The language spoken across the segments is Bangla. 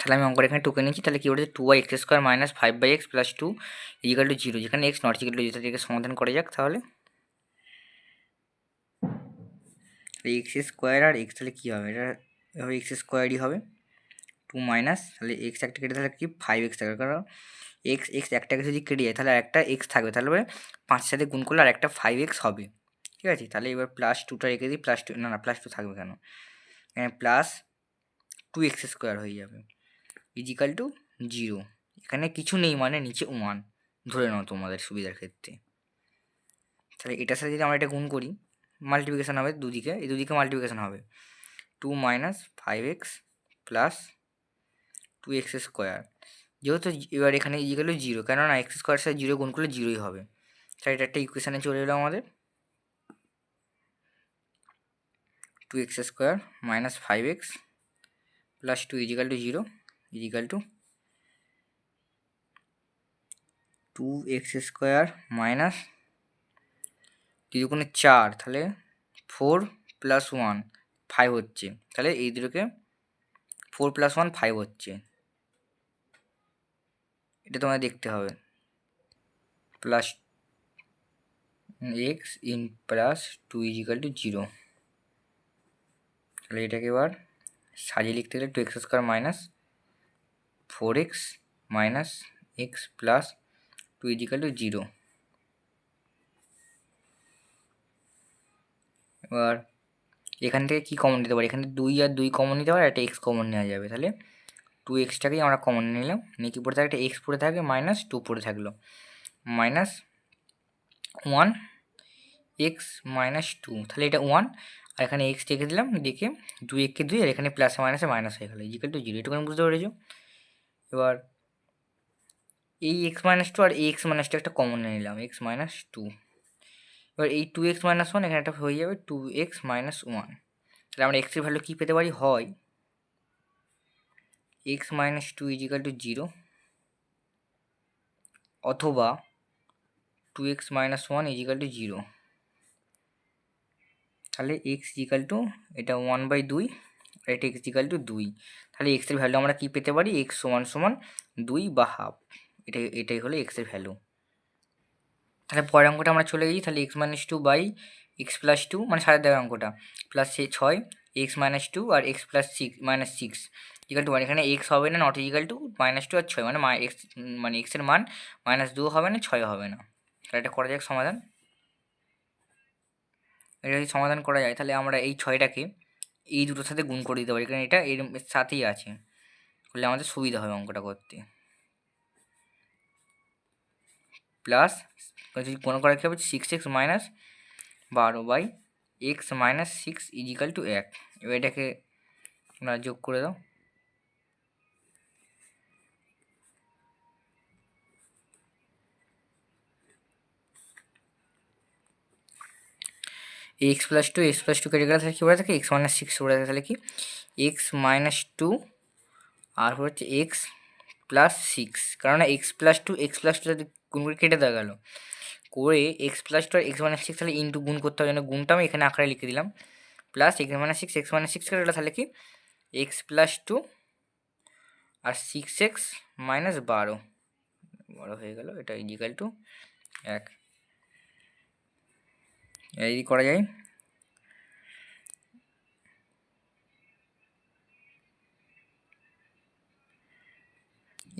তাহলে আমি অঙ্কটা এখানে টুকে নিচ্ছি তাহলে কী বলছে? Two by x square minus five by x plus two equal to zero যেখানে x not equal to zero থেকে সমাধান করা যাক তাহলে। এক্স স্কোয়ার আর এক্স তাহলে কী হবে? এটা এক্স স্কোয়ারই হবে টু মাইনাস তাহলে এক্স একটা কেটে তাহলে কি? ফাইভ এক্স থাকবে কারণ এক্স এক্স একটাকে যদি কেটে যায়, তাহলে একটা এক্স থাকবে, তাহলে পাঁচের সাথে গুণ করলে আর একটা ফাইভ এক্স হবে, ঠিক আছে? তাহলে এবার প্লাস টুটা রেখে দিই প্লাস টু না না প্লাস টু থাকবে কেন? প্লাস টু এক্স স্কোয়ার হয়ে যাবে। ইজিক্যাল টু জিরো এখানে কিছু নেই মানে নিচে ওয়ান ধরে নাও তোমাদের সুবিধার ক্ষেত্রে। তাহলে এটার সাথে যদি আমরা এটা গুণ করি মাল্টিপ্লিকেশান হবে দুদিকে, এই দুদিকে মাল্টিপ্লিকেশান হবে। Two minus five x plus two x square যেহেতু এবার এখানে ইজিক্যাল জিরো কেননা এক্স স্কোয়ার সাথে জিরো গুণ করলে জিরোই হবে। তাহলে এটা একটা ইকুয়েশানে চলে এলো আমাদের। Two x square minus five x plus two equal to zero equal to two x square minus দুই কোনো চার, তাহলে ফোর প্লাস ওয়ান ফাইভ হচ্ছে। তাহলে এই দুটোকে ফোর প্লাস ওয়ান ফাইভ হচ্ছে। এটা তোমায় দেখতে হবে। Plus x in plus two equal to zero তাহলে এটাকে এবার সাজিয়ে লিখতে গেলে two x square minus four x minus x plus two equal to zero এবার এখান থেকে কী কমন নিতে পারি? এখানে দুই আর দুই কমন নিতে পারে একটা এক্স কমন নেওয়া যাবে। তাহলে টু এক্সটাকেই আমরা কমন নিলাম। নিয়ে কী পড়ে থাকে? একটা এক্স পড়ে থাকে মাইনাস টু পড়ে থাকল। Minus one x minus two তাহলে এটা ওয়ান আর এখানে এক্স রেখে দিলাম, দেখে দুই একে দুই, আর এখানে প্লাসে মাইনাসে মাইনাস হয়ে গেলো। ইজিক্যাল টু জিরো এটুকু বুঝতে পেরেছ? এবার এই এক্স মাইনাস টু আর এক্স মাইনাস টু একটা কমন নিলাম এক্স মাইনাস টু এবার এই টু এক্স মাইনাস ওয়ান এখানে একটা হয়ে যাবে টু এক্স মাইনাস ওয়ান তাহলে আমরা এক্সের ভ্যালু কী পেতে পারি? হয় x minus two equal to zero অথবা two x minus one equal to zero তাহলে এক্স ইজিক্যাল টু এটা ওয়ান বাই দুই, আর এটা এক্স ইজিক্যাল টু দুই। তাহলে এক্সের ভ্যালু আমরা কী পেতে পারি? এক্স সমান সমান দুই বা হাফ এটাই এটাই হলো এক্সের ভ্যালু তাহলে পরের অঙ্কটা আমরা চলে গেছি। তাহলে x minus two by x plus two মানে সাড়ে দেওয়ার অঙ্কটা। প্লাস সে ছয় x minus two R x plus six minus six equal to মানে এখানে এক্স হবে না not equal to minus two আর ছয় মানে এক্স মানে এক্সের মান মাইনাস দু হবে না, ছয় হবে না। তাহলে এটা করা যাক সমাধান। এটা যদি সমাধান করা যায়, তাহলে আমরা এই ছয়টাকে এই দুটোর সাথে গুণ করে দিতে পারি, কারণ এটা এর সাথেই আছে। করলে আমাদের সুবিধা হবে অঙ্কটা করতে। প্লাস যদি কোনো করে কী হবে সিক্স এক্স মাইনাস বারো by x minus six equal to এক। এবার এটাকে যোগ করে দাও। X plus two x plus two কেটে গেলে তাহলে কী বলে থাকে? এক্স মাইনাস সিক্স বলে থাকে। তাহলে কি? এক্স মাইনাস টু আর হচ্ছে এক্স প্লাস সিক্স কারণ x plus two x plus two যদি গুণ করে কেটে দেওয়া গেলো, করে এক্স প্লাস টু আর এক্স মাইনাস সিক্স তাহলে ইন্টু গুণ করতে হবে। জন্য গুণটা আমি এখানে আকারে লিখে দিলাম। Plus x minus six x minus six কেটে তাহলে কি? এক্স প্লাস টু আর সিক্স এক্স মাইনাস বারো। বড়ো হয়ে গেল, এটা ইজিক্যাল টু এক। এই করা যায়।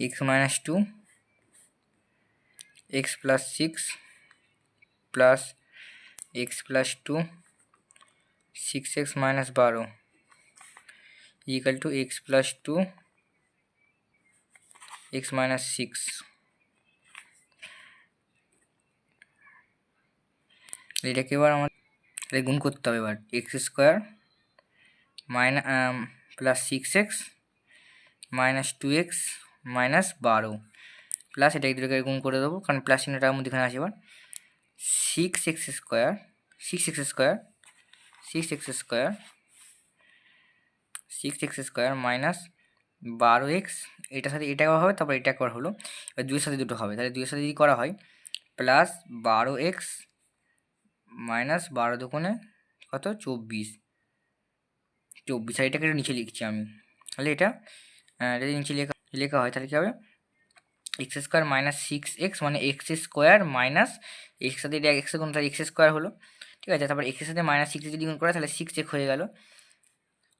X minus two x plus six plus x plus two six x minus বারো equal to x plus two x minus six এটাকে এবার আমাদের গুণ করতে হবে এবার x square minus plus six x minus two x minus বারো। প্লাস এটা দুটোকে গুণ করে দেবো, কারণ প্লাস চিহ্নটার মধ্যে এখানে আসে এবার। Six x square six x square six x square six x square minus বারো এক্স এটার সাথে এটা হবে, তারপর এটা একবার হলো। এবার দুইয়ের সাথে দুটো হবে, তাহলে দুইয়ের সাথে যদি করা হয় প্লাস বারো এক্স মাইনাস বারো দোকানে কত? চব্বিশ। চব্বিশ, আর এটাকে নিচে লিখছি আমি। তাহলে এটা যদি নিচে লেখা লেখা হয়, তাহলে কী হবে? X square minus six x মানে এক্স স্কোয়ার মাইনাস এক্স সাথে এটা এক্স গুণ, তাহলে এক্স স্কোয়ার হলো। ঠিক আছে, তারপর এক্সের সাথে মাইনাস সিক্স যদি গুণ করে, তাহলে সিক্স এক্স হয়ে গেল।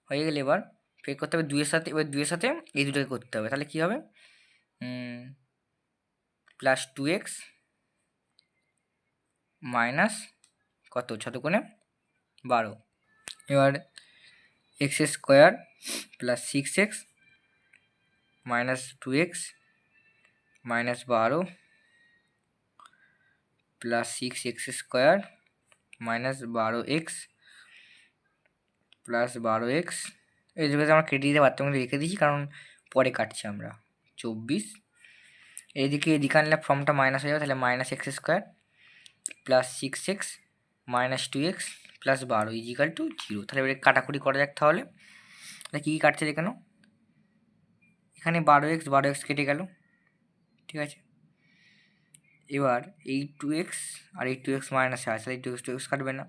হয়ে গেলে এবার ফের করতে হবে দুইয়ের সাথে, এবার দুইয়ের সাথে এই দুটোকে করতে হবে। তাহলে কী হবে? প্লাস টু এক্স মাইনাস কত? ছত কোণে বারো। এবার x square plus six x minus two x minus বারো plus six x square minus বারো এক্স প্লাস বারো এক্স এই দুটোতে আমরা কেটে দিতে কিন্তু রেখে দিয়েছি, কারণ পরে কাটছি আমরা। চব্বিশ। এইদিকে এদিকে আনলে ফর্মটা মাইনাস হয়ে যাবে, তাহলে minus x square plus six x minus two x plus বারো ইজিক্যাল টু জিরো তাহলে এবারে কাটাকুটি করা যাক তাহলে। তাহলে কী কী কাটছে দেখে নাও। এখানে বারো এক্স বারো এক্স কেটে গেল। ঠিক আছে। এবার এই টু এক্স আর এই টু এক্স মাইনাসে আছে তাহলে এই টু এক্স টু এক্স কাটবে না।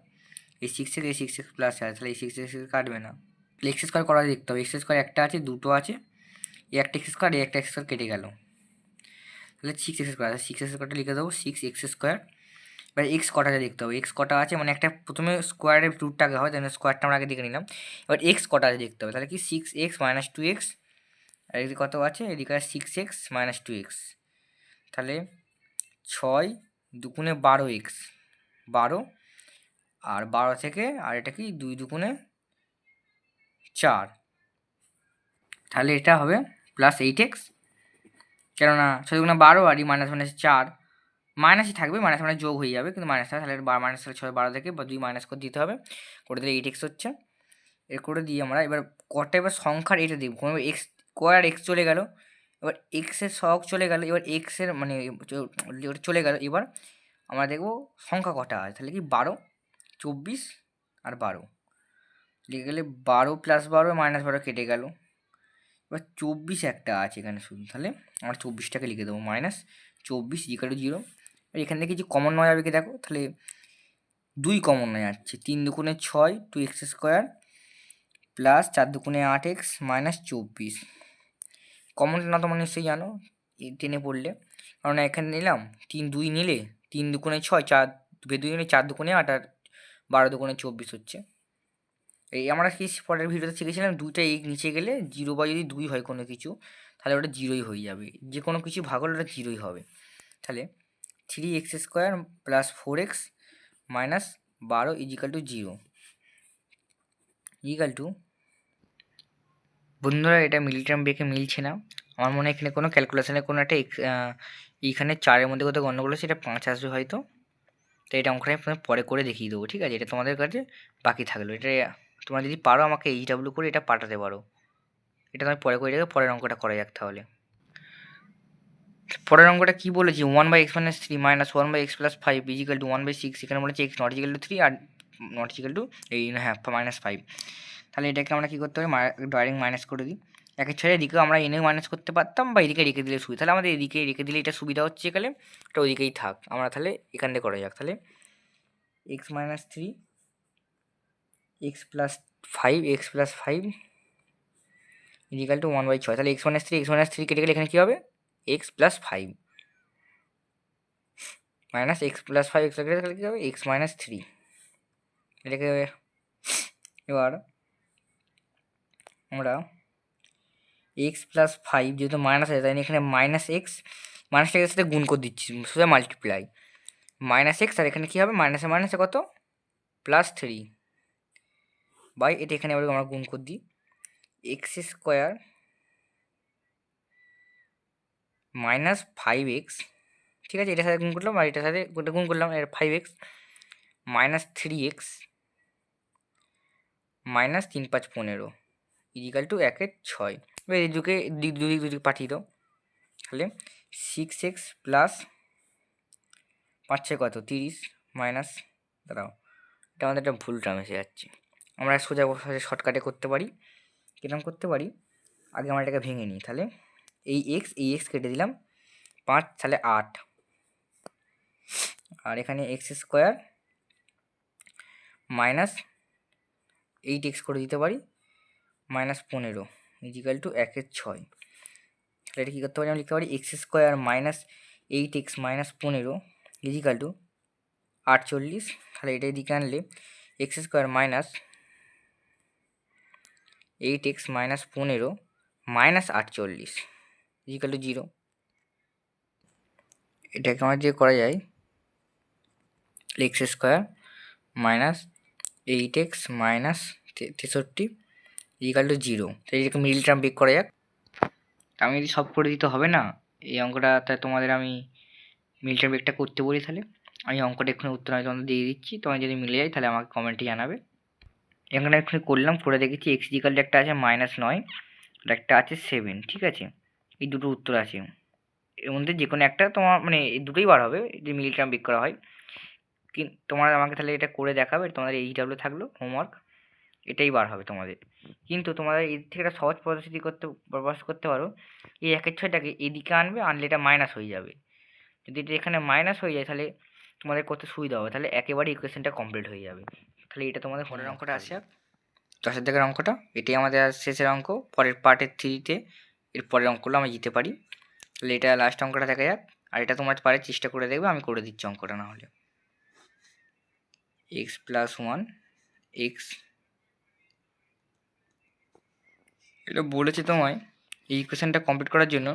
এই সিক্স এক্স এই সিক্স এক্স প্লাস আছে তাহলে এই সিক্স এক্স কাটবে না। এক্স স্কোয়ার করা দেখতে হবে। এক্স স্কোয়ার একটা আছে, দুটো আছে। এই একটা এক্স স্কোয়ার এই একটা এক্স স্কোয়ার কেটে গেল। তাহলে six x square six x স্কোয়ারটা লিখে দেবো। সিক্স এক্স স্কোয়ার এবার এক্স কটা আছে দেখতে হবে। এক্স কটা আছে? মানে একটা প্রথমে স্কোয়ারের রুটটাকে হয় তাহলে স্কোয়ারটা আমরা আগে দেখে নিলাম। এবার এক্স কটা আছে দেখতে হবে। তাহলে কি? Six x minus two x আর এদিকে কত আছে? এদিকে আছে six x minus two x তাহলে ছয় দুগুণে বারো এক্স বারো। আর বারো থেকে, আর এটা কি? দুই দুগুণে চার। তাহলে এটা হবে প্লাস এইট এক্স কেননা ছয় দুগুণে বারো আর এই মাইনাস মাইনাস চার। মাইনাসই থাকবে, মাইনাস মানে যোগ হয়ে যাবে, কিন্তু মাইনাস তাহলে মাইনাস তাহলে ছয়, বারো থেকে বা দুই মাইনাস করে দিতে হবে, করে দিলে এইট এক্স হচ্ছে। এর করে দিয়ে আমরা, এবার কটা এবার সংখ্যার এটা দিব কোনো এক্স স্কোয়ার এক্স চলে গেল, এবার এক্সের সহগ চলে গেল, এবার এক্সের মানে চলে গেল, এবার আমরা দেখব সংখ্যা কটা আছে, তাহলে কি বারো, চব্বিশ আর বারো। লিখে গেলে বারো প্লাস বারো মাইনাস বারো কেটে গেল। এবার চব্বিশ একটা আছে এখানে শুধু, তাহলে আমরা চব্বিশটাকে লিখে দেবো মাইনাস চব্বিশ ইকাল জিরো এখান থেকে কিছু কমন নেওয়া যাবে কি দেখো? তাহলে দুই কমন নেওয়া যাচ্ছে তিন দুগুণে ছয় টু এক্স স্কোয়ার প্লাস চার দুগুণে আট এক্স মাইনাস চব্বিশ। কমনটা না তোমরা নিশ্চয়ই জানো টেনে পড়লে। কারণ এখানে নিলাম, তিন দুই নিলে তিন দুগুণে ছয়, চার দুই নিলে চার দুগুণে আট, আর বারো দুগুণে চব্বিশ হচ্ছে। এই আমরা কি পরের ভিডিওতে শিখেছিলাম, দুইটা এই নিচে গেলে জিরো বা যদি দুই হয় কোনো কিছু, তাহলে ওটা জিরোই হয়ে যাবে। যে কোনো কিছু ভাগ হলে ওটা জিরোই হবে। তাহলে three x square plus four x minus বারো equal to zero equal to বন্ধুরা, এটা মিলিটাম ব্রেকে মিলছে না। আমার মনে হয় এখানে কোনো ক্যালকুলেশনের কোনো একটা এইখানে চারের মধ্যে কোথাও গণ্ডগোল আছে এটা পাঁচ আসবে হয়তো। তো এটা অঙ্কটা আমি পরে করে দেখিয়ে দেবো, ঠিক আছে? এটা তোমাদের কাছে বাকি থাকল। এটা তোমরা যদি পারো আমাকে এইচ ডাব্লিউ করে এটা পাঠাতে পারো। এটা তুমি পরে করে দেবে, পরের অঙ্কটা করা যাক তাহলে। পরের অঙ্কটা কী বলেছি? One by x minus three minus one by x plus five equal to one by six এখানে বলেছে x not equal to three R not equal to এই হ্যাঁ মাইনাস ফাইভ তাহলে এটাকে আমরা কী করতে হবে? ডাইরেক্ট মাইনাস করে দিই। একের ছয় এদিকেও আমরা এনেও মাইনাস করতে পারতাম বা এদিকে রেখে দিলে সুবিধা। তাহলে আমাদের এদিকে রেখে দিলে এটা সুবিধা হচ্ছে এখানে। এটা ওইদিকেই থাক। আমরা তাহলে এখান থেকে করা যাক। তাহলে x minus three x plus five x plus five equal to one by ছয়। তাহলে x minus three x minus three কেটে গেলে এখানে কী হবে? X plus five minus x plus five x গেলে কী হবে এক্স মাইনাস থ্রি এটাকে এবার আমরা এক্স প্লাস ফাইভ যেহেতু মাইনাস আছে, তাই এখানে মাইনাস এক্স মাইনাস এক্সের সাথে গুণ করে দিচ্ছি, সোজা মাল্টিপ্লাই মাইনাস এক্স আর এখানে কী হবে? মাইনাসে মাইনাসে কত? প্লাস থ্রি বাই এটা এখানে এবার আমরা গুণ করে দিই। X square minus five x ঠিক আছে? এটার সাথে গুণ করলাম আর এটার সাথে গুণ করলাম এর five x minus three x minus তিন পাঁচ পনেরো ইজিক্যাল টু একের ছয়। এবার এই দুকে দিক, দুদিক দুদিক পাঠিয়ে দাও। তাহলে সিক্স এক্স প্লাস পাঁচ ছয় কত? তিরিশ মাইনাস, দাঁড়াও, এটা আমাদের একটা ভুল টার্ম এসে যাচ্ছে। আমরা সোজা সোজা শর্টকাটে করতে পারি। কীরকম করতে পারি? আগে আমরা এটাকে ভেঙে নিই। তাহলে এই এক্স এই এক্স কেটে দিলাম। পাঁচ, তাহলে আট। আর এখানে x square minus eight x করে দিতে পারি। মাইনাস পনেরো ইজিক্যাল টু এক একের ছয়। তাহলে এটা কী করতে পারি? আমি লিখতে পারি x square minus eight x minus পনেরো ইজিক্যাল টু আটচল্লিশ। তাহলে এটা এদিকে আনলে x square minus eight x minus পনেরো মাইনাস আটচল্লিশ। ইজিক্যাল টু জিরো এটাকে আমার যে করা যায় x square minus eight x minus তেষট্টি ইজিক্যাল টু জিরো তাই এটাকে মিডিল টার্ম বেক করা যাক। আমি যদি সব করে দিতে হবে না? এই অঙ্কটা তাই তোমাদের আমি মিডিল টার্ম বেকটা করতে বলি তাহলে। আমি অঙ্কটা এক্ষুনি উত্তর আমি তোমাদের দিয়ে দিচ্ছি। তোমার যদি মিলে যায় তাহলে আমাকে কমেন্টে জানাবে। এখানে এক্ষুনি করলাম, করে দেখেছি এক্স ইজিক্যাল একটা আছে মাইনাস নয় একটা আছে সেভেন ঠিক আছে? এই দুটো উত্তর আছে। এর মধ্যে যে কোনো একটা তোমার মানে এই দুটোই বার হবে যে মিডিল টার্ম বেক করা হয়। কিন্তু তোমার আমাকে তাহলে এটা করে দেখাবে তোমাদের এই ডাব্লিউ থাকল হোমওয়ার্ক এটাই বার হবে তোমাদের। কিন্তু তোমাদের এর থেকে একটা সহজ পদ্ধতি করতে প্রবাস করতে পারো এই একের ছয়টাকে এদিকে আনবে আনলে এটা মাইনাস হয়ে যাবে। যদি এটা এখানে মাইনাস হয়ে যায় তাহলে তোমাদের করতে সুবিধা হবে তাহলে একেবারে ইকুয়েশনটা কমপ্লিট হয়ে যাবে। তাহলে এটা তোমাদের পরের অঙ্কটা আসে দশের দিকের অঙ্কটা এটাই আমাদের আর শেষের অঙ্ক পরের পার্টের থ্রিতে এর পরের অঙ্কগুলো আমরা জিতে পারি। তাহলে এটা লাস্ট অঙ্কটা দেখা যাক। আর এটা তোমার পারে চেষ্টা করে দেখবে, আমি করে দিচ্ছি অঙ্কটা না হলে এক্স প্লাস ওয়ান এক্স এটা বলেছে তোমায় এই ইকুয়েশানটা কমপ্লিট করার জন্য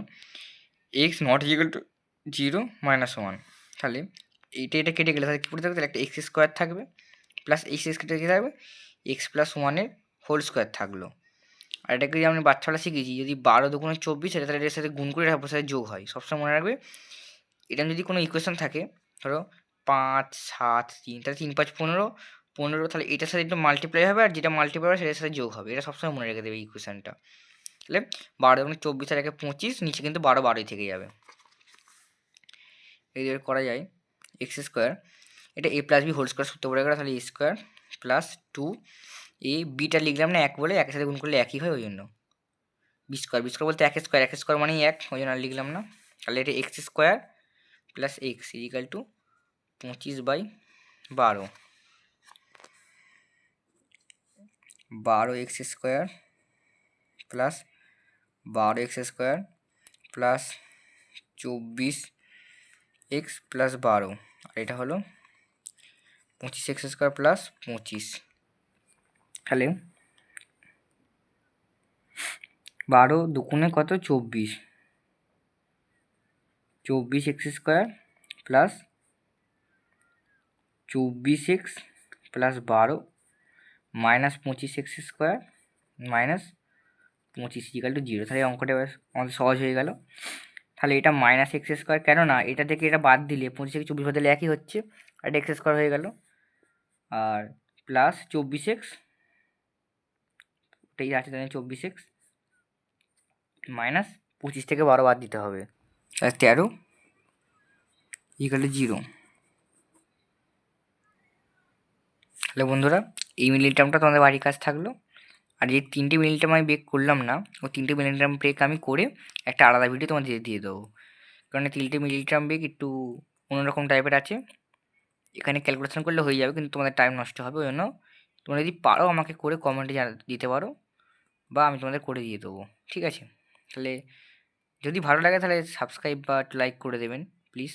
x not equal to zero minus one তাহলে এইটা এটা কেটে গেলে। তাহলে কী করে থাকবে তাহলে একটা এক্স স্কোয়ার থাকবে প্লাস এক্স কী থাকবে? এক্স প্লাস ওয়ানের হোল স্কোয়ার থাকল। আর এটাকে যদি আমি বাচ্চারা শিখেছি, যদি বারো দুগুণে চব্বিশ এটা তাহলে এটার সাথে গুণ করে এটার সাথে যোগ হয়। সবসময় মনে রাখবে, এটা যদি কোনো ইকুয়েশন থাকে, ধরো পাঁচ, সাত, তিন, তাহলে তিন, পাঁচ, পনেরো পনেরো তাহলে এটার সাথে একটু মাল্টিপ্লাই হবে, আর যেটা মাল্টিপ্লাই হবে সেটার সাথে যোগ হবে। এটা সবসময় মনে রেখে দেবে ইকুয়েশনটা তাহলে বারো দুগুণে চব্বিশ আর একে পঁচিশ, নিচে কিন্তু বারো বারোই থেকে যাবে। এই করা যায় এক্স স্কোয়ার এটা a plus b whole square সূত্র পড়ে গেলো, তাহলে a square plus two a beta লিখলাম না, এক বলে একের সাথে গুণ করলে একই হয় ওই জন্য বি স্কোয়ার বি স্কোয়ার বলতে এক স্কোয়ার এক স্কোয়ার মানেই এক ওই জন্য আর লিখলাম না। তাহলে এটা x square plus x equal to পঁচিশ বাই বারো। বারো এক্স স্কোয়ার প্লাস বারো এক্স স্কোয়ার প্লাস চব্বিশ এক্স প্লাস বারো। আর এটা হলো পঁচিশ এক্স স্কোয়ার প্লাস পঁচিশ। তাহলে বারো দুগুণে কত? চব্বিশ। চব্বিশ এক্স স্কোয়ার প্লাস চব্বিশ এক্স প্লাস বারো মাইনাস পঁচিশ এক্স স্কোয়ার মাইনাস পঁচিশ ইকাল টু জিরো। তাহলে অঙ্কটা এবার আমাদের সহজ হয়ে গেল। তাহলে এটা মাইনাস এক্স স্কোয়ার কেন না? এটা থেকে এটা বাদ দিলে পঁচিশ থেকে চব্বিশ বদলে একই হচ্ছে। আর এটা এক্স স্কোয়ার হয়ে গেল। আর প্লাস চব্বিশ এক্স ওটাই আছে তাহলে চব্বিশ এক্স মাইনাস পঁচিশ থেকে বারো বাদ দিতে হবে। আর তেরো ইকাল জিরো তাহলে বন্ধুরা, এই মিলিল টার্মটা তোমাদের বাড়ির কাজ থাকল। আর যে তিনটে টার্ম আমি ব্রেক করলাম না ও তিনটে মিলিল টার্ম ব্রেক আমি করে একটা আলাদা ভিডিও তোমাদের দিয়ে দেবো। কারণ তিনটে মিলিল টার্ম ব্রেক একটু অন্যরকম টাইপের আছে। এখানে ক্যালকুলেশন করলে হয়ে যাবে, কিন্তু তোমাদের টাইম নষ্ট হবে, ওই জন্য তোমরা যদি পারো আমাকে করে কমেন্টে দিতে পারো। বা আমি তোমাদের করে দিয়ে দেবো, ঠিক আছে? তাহলে যদি ভালো লাগে তাহলে সাবস্ক্রাইব বা লাইক করে দেবেন প্লিজ